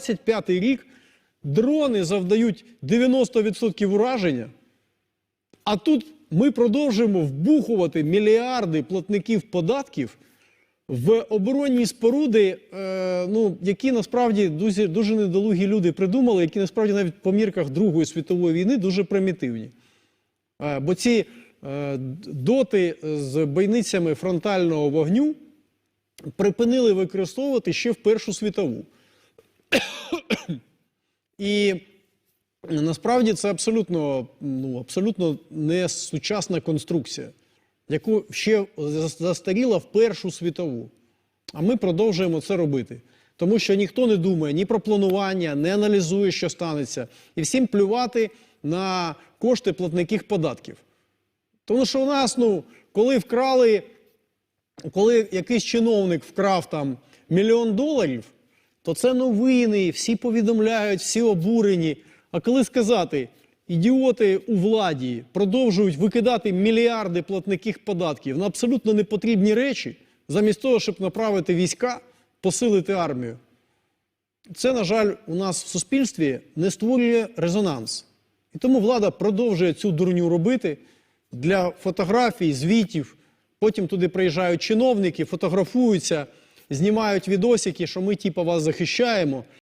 25 рік дрони завдають 90% ураження, а тут ми продовжуємо вбухувати мільярди платників податків в оборонні споруди, е, ну, які насправді дуже, дуже недолугі люди придумали, які насправді навіть по мірках Другої світової війни дуже примітивні. Е, бо ці е, доти з бойницями фронтального вогню припинили використовувати ще в Першу світову. І насправді це абсолютно, ну, абсолютно не сучасна конструкція, яку ще застаріла в Першу світову. А ми продовжуємо це робити. Тому що ніхто не думає ні про планування, не аналізує, що станеться, і всім плювати на кошти платників податків. Тому що у нас, ну, коли вкрали, коли якийсь чиновник вкрав там мільйон доларів, то це новини, всі повідомляють, всі обурені. А коли сказати, ідіоти у владі продовжують викидати мільярди платників податків на абсолютно непотрібні речі, замість того, щоб направити війська, посилити армію. Це, на жаль, у нас в суспільстві не створює резонанс. І тому влада продовжує цю дурню робити для фотографій, звітів. Потім туди приїжджають чиновники, фотографуються, знімають відосики, що ми типу, вас захищаємо.